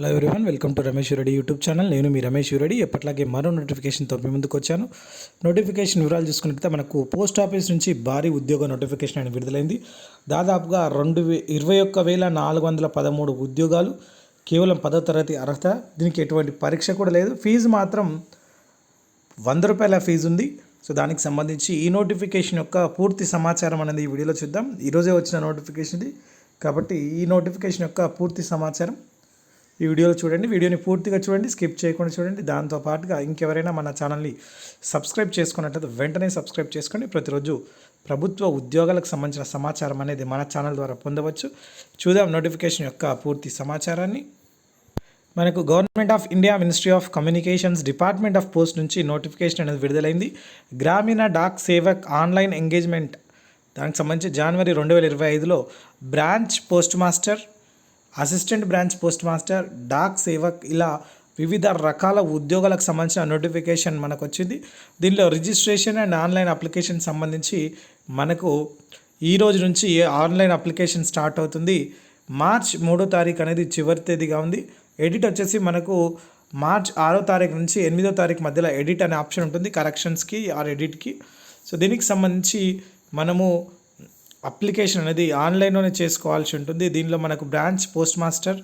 Hello everyone welcome to Ramesh Reddy YouTube channel నేను మీ రమేష్ రెడ్డి ఎప్పట్లాగే మరో నోటిఫికేషన్తో మీ ముందుకు వచ్చాను. నోటిఫికేషన్ వివరాలు చూసుకున్నట్లయితే మనకు పోస్ట్ ఆఫీస్ నుంచి భారీ ఉద్యోగ నోటిఫికేషన్ అనేది విడుదలైంది. దాదాపుగా రెండు వే ఇరవై ఒక్క వేల నాలుగు వందల పదమూడు ఉద్యోగాలు కేవలం పదో తరగతి అర్హత. దీనికి ఎటువంటి పరీక్ష కూడా లేదు. ఫీజు మాత్రం వంద రూపాయల ఫీజు ఉంది. సో దానికి సంబంధించి ఈ నోటిఫికేషన్ యొక్క పూర్తి సమాచారం అనేది ఈ వీడియోలో చూద్దాం. ఈరోజే వచ్చిన నోటిఫికేషన్ ఇది. కాబట్టి ఈ నోటిఫికేషన్ యొక్క పూర్తి సమాచారం ఈ వీడియోలు చూడండి. వీడియోని పూర్తిగా చూడండి. స్కిప్ చేయకుండా చూడండి. దాంతో పాటుగా ఇంకెవరైనా మన ఛానల్ని సబ్స్క్రైబ్ చేసుకున్నట్లయితే వెంటనే సబ్స్క్రైబ్ చేసుకోండి ప్రతిరోజు ప్రభుత్వ ఉద్యోగాలకు సంబంధించిన సమాచారం అనేది మన ఛానల్ ద్వారా పొందవచ్చు. చూద్దాం నోటిఫికేషన్ యొక్క పూర్తి సమాచారాన్ని. మనకు government of India ministry of communications department of post నుంచి నోటిఫికేషన్ అనేది విడుదలైంది. గ్రామీణ డాక్ సేవక్ ఆన్లైన్ ఎంగేజ్మెంట్ దానికి సంబంధించి జనవరి రెండు వేల ఇరవై ఐదులో branch postmaster assistant branch postmaster Dak Sevak ఇలా వివిధ రకాల ఉద్యోగాలకు సంబంధించిన నోటిఫికేషన్ మనకు వచ్చింది దీనిలో రిజిస్ట్రేషన్ అండ్ ఆన్లైన్ అప్లికేషన్ సంబంధించి మనకు ఈ రోజు నుంచి ఆన్లైన్ అప్లికేషన్ స్టార్ట్ అవుతుంది. మార్చ్ మూడో తారీఖు అనేది చివరి తేదీగా ఉంది. ఎడిట్ వచ్చేసి మనకు మార్చ్ ఆరో తారీఖు నుంచి ఎనిమిదో తారీఖు మధ్యలో ఎడిట్ అనే ఆప్షన్ ఉంటుంది కరెక్షన్స్కి ఆర్ ఎడిట్కి. సో దీనికి సంబంధించి మనము అప్లికేషన్ అనేది ఆన్లైన్లోనే చేసుకోవాల్సి ఉంటుంది. దీనిలో మనకు బ్రాంచ్ పోస్ట్ మాస్టర్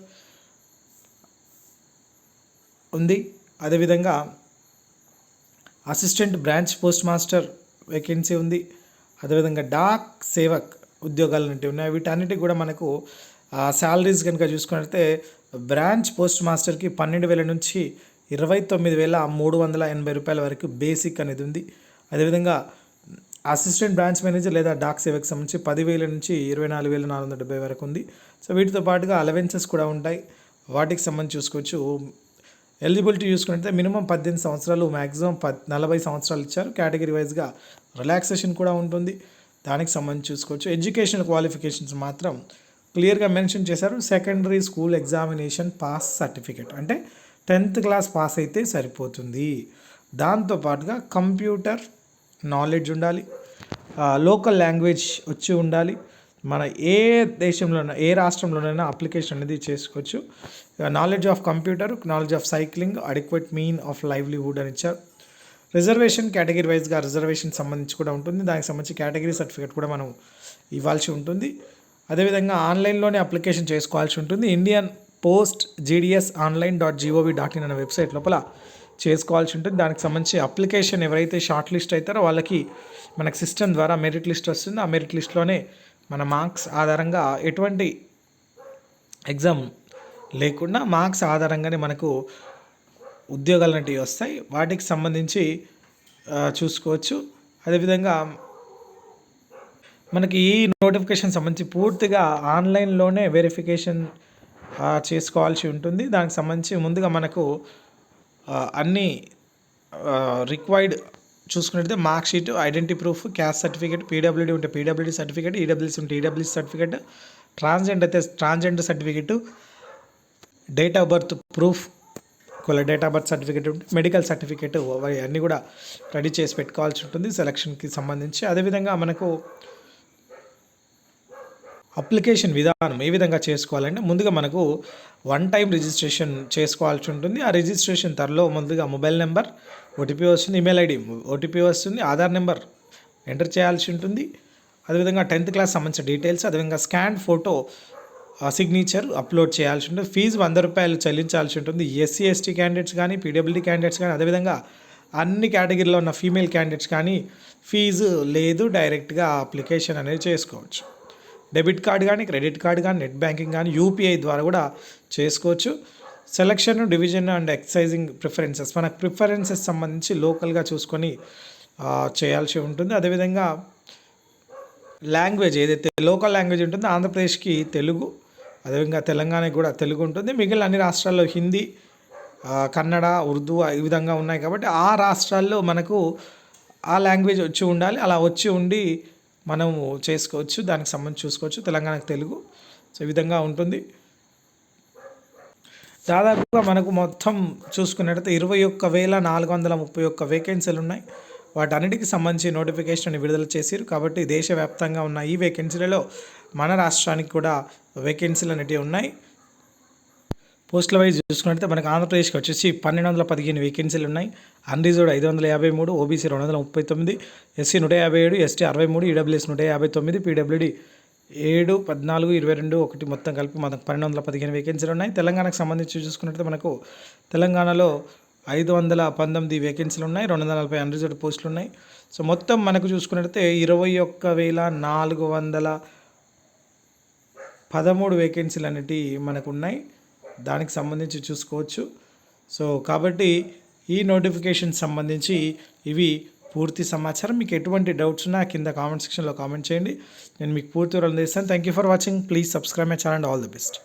ఉంది. అదేవిధంగా assistant branch post master vacancy ఉంది. అదేవిధంగా డాక్ సేవక్ ఉద్యోగాలు అనేవి ఉన్నాయి. వీటన్నిటికి కూడా మనకు శాలరీస్ కనుక చూసుకున్నట్లయితే బ్రాంచ్ పోస్ట్ మాస్టర్కి పన్నెండు వేల నుంచి ఇరవై తొమ్మిది వేల మూడు వందల ఎనభై రూపాయల వరకు బేసిక్ అనేది ఉంది. అదేవిధంగా అసిస్టెంట్ బ్రాంచ్ మేనేజర్ లేదా డాక్ సేవకు సంబంధించి పదివేల నుంచి ఇరవై నాలుగు వేల నాలుగు వందల డెబ్బై వరకు ఉంది. సో వీటితో పాటుగా అలవెన్సెస్ కూడా ఉంటాయి. వాటికి సంబంధించి చూసుకోవచ్చు. ఎలిజిబిలిటీ చూసుకుంటే మినిమం పద్దెనిమిది సంవత్సరాలు మ్యాక్సిమం పద్ నలభై సంవత్సరాలు ఇచ్చారు. కేటగిరీ వైజ్గా రిలాక్సేషన్ కూడా ఉంటుంది. దానికి సంబంధించి చూసుకోవచ్చు. ఎడ్యుకేషనల్ క్వాలిఫికేషన్స్ మాత్రం క్లియర్గా మెన్షన్ చేశారు. Secondary school examination pass certificate అంటే టెన్త్ క్లాస్ పాస్ అయితే సరిపోతుంది. దాంతోపాటుగా కంప్యూటర్ నాలెడ్జ్ ఉండాలి. లోకల్ లాంగ్వేజ్ వచ్చి ఉండాలి. మన ఏ దేశంలోనైనా ఏ రాష్ట్రంలోనైనా అప్లికేషన్ అనేది చేసుకోవచ్చు. Knowledge of computer knowledge of cycling adequate mean of livelihood అని ఇచ్చారు. రిజర్వేషన్ కేటగిరీ వైజ్గా రిజర్వేషన్ సంబంధించి కూడా ఉంటుంది. దానికి సంబంధించి కేటగిరీ సర్టిఫికేట్ కూడా మనం ఇవ్వాల్సి ఉంటుంది. అదేవిధంగా ఆన్లైన్లోనే అప్లికేషన్ చేసుకోవాల్సి ఉంటుంది. Indian post GDS online dot G O V dot in అనే వెబ్సైట్ లోపల చేసుకోవాల్సి ఉంటుంది. దానికి సంబంధించి అప్లికేషన్ ఎవరైతే షార్ట్ లిస్ట్ అవుతారో వాళ్ళకి మనకు సిస్టమ్ ద్వారా మెరిట్ లిస్ట్ వస్తుంది. ఆ మెరిట్ లిస్ట్లోనే మన మార్క్స్ ఆధారంగా ఎటువంటి ఎగ్జామ్ లేకుండా మార్క్స్ ఆధారంగానే మనకు ఉద్యోగాలు అనేటివి వస్తాయి. వాటికి సంబంధించి చూసుకోవచ్చు. అదేవిధంగా మనకి ఈ నోటిఫికేషన్ సంబంధించి పూర్తిగా ఆన్లైన్లోనే వెరిఫికేషన్ చేసుకోవాల్సి ఉంటుంది. దానికి సంబంధించి ముందుగా మనకు అన్ని రిక్వైర్డ్ చూసుకున్నట్టయితే mark sheet identity proof caste certificate PWD ఉంటే పీడబ్ల్యూడీ సర్టిఫికేట్ ఈడబ్ల్యూసీ ఉంటే ఈడబ్ల్యూసీ సర్టిఫికేట్ ట్రాన్స్జెండర్ అయితే transgender certificate date of birth proof ఒకవేళ డేట్ ఆఫ్ బర్త్ సర్టిఫికేట్ ఉంటే మెడికల్ సర్టిఫికేట్ అన్నీ కూడా రెడీ చేసి పెట్టుకోవాల్సి ఉంటుంది సెలక్షన్కి సంబంధించి. అదేవిధంగా మనకు అప్లికేషన్ విధానం ఏ విధంగా చేసుకోవాలంటే ముందుగా మనకు వన్ టైం రిజిస్ట్రేషన్ చేసుకోవాల్సి ఉంటుంది. ఆ రిజిస్ట్రేషన్ త్వరలో ముందుగా మొబైల్ నెంబర్ ఓటీపీ వస్తుంది ఈమెయిల్ ఐడి ఓటీపీ వస్తుంది ఆధార్ నెంబర్ ఎంటర్ చేయాల్సి ఉంటుంది. అదేవిధంగా టెన్త్ క్లాస్ సంబంధించిన డీటెయిల్స్ అదేవిధంగా స్కాన్ ఫోటో సిగ్నేచర్ అప్లోడ్ చేయాల్సి ఉంటుంది. ఫీజు వంద రూపాయలు చెల్లించాల్సి ఉంటుంది. ఎస్సీ ఎస్టీ క్యాండిడేట్స్ కానీ పీడబ్ల్యూడీ క్యాండిడేట్స్ కానీ అదేవిధంగా అన్ని కేటగిరీలో ఉన్న ఫీమేల్ క్యాండిడేట్స్ కానీ ఫీజు లేదు డైరెక్ట్గా అప్లికేషన్ అనేది చేసుకోవచ్చు. డెబిట్ కార్డ్ కానీ క్రెడిట్ కార్డ్ కానీ నెట్ బ్యాంకింగ్ కానీ యూపీఐ ద్వారా కూడా చేసుకోవచ్చు. Selection division and exercising preferences. మనకు ప్రిఫరెన్సెస్ సంబంధించి లోకల్గా చూసుకొని చేయాల్సి ఉంటుంది. అదేవిధంగా లాంగ్వేజ్ ఏదైతే లోకల్ లాంగ్వేజ్ ఉంటుందో ఆంధ్రప్రదేశ్కి తెలుగు అదేవిధంగా తెలంగాణకి కూడా తెలుగు ఉంటుంది. మిగిలిన అన్ని రాష్ట్రాల్లో హిందీ కన్నడ ఉర్దూ ఈ విధంగా ఉన్నాయి కాబట్టి ఆ రాష్ట్రాల్లో మనకు ఆ లాంగ్వేజ్ వచ్చి ఉండాలి. అలా వచ్చి ఉండి మనము చేసుకోవచ్చు దానికి సంబంధించి చూసుకోవచ్చు. తెలంగాణకు తెలుగు సో ఈ విధంగా ఉంటుంది. దాదాపుగా మనకు మొత్తం చూసుకున్నట్టయితే ఇరవై ఒక్క వేల నాలుగు వందల ముప్పై ఒక్క వేకెన్సీలు ఉన్నాయి. వాటన్నిటికి సంబంధించి నోటిఫికేషన్ విడుదల చేశారు కాబట్టి దేశవ్యాప్తంగా ఉన్న ఈ వేకెన్సీలలో మన రాష్ట్రానికి కూడా వేకెన్సీలు అనేటివి ఉన్నాయి. పోస్టుల వైజ్ చూసుకున్నట్లయితే మనకు ఆంధ్రప్రదేశ్కి వచ్చేసి పన్నెండు వందల పదిహేను వేకెన్సీలు ఉన్నాయి అన్రిజర్వ్డ్ ఐదు వందల యాభై మూడు ఓబీసీ రెండు వందల ముప్పై తొమ్మిది ఎస్సీ నూట యాభై ఏడు ఎస్టీ అరవై మూడు ఈడబ్ల్యూఎస్ నూట యాభై తొమ్మిది పీడబ్ల్యూడి ఏడు పద్నాలుగు ఇరవై రెండు ఒకటి మొత్తం కలిపి మనకు పన్నెండు వందల పదిహేను వేకెన్సీలు ఉన్నాయి తెలంగాణకు సంబంధించి చూసుకున్నట్లయితే మనకు తెలంగాణలో ఐదు వందల పంతొమ్మిది వేకెన్సీలు ఉన్నాయి రెండు వందల నలభై అన్రిజర్వ్డ్ పోస్టులు ఉన్నాయి సో మొత్తం మనకు చూసుకున్నట్లయితే ఇరవై ఒక్క వేల నాలుగు వందల పదమూడు వేకెన్సీలు అనేటివి మనకు ఉన్నాయి దానికి సంబంధించి చూసుకోవచ్చు. సో కాబట్టి ఈ నోటిఫికేషన్ సంబంధించి ఇవి పూర్తి సమాచారం. మీకు ఎటువంటి డౌట్స్ ఉన్నా కింద కామెంట్ సెక్షన్లో కామెంట్ చేయండి. నేను మీకు పూర్తి వివరాలు అందిస్తాను. Thank you for watching please subscribe my channel all the best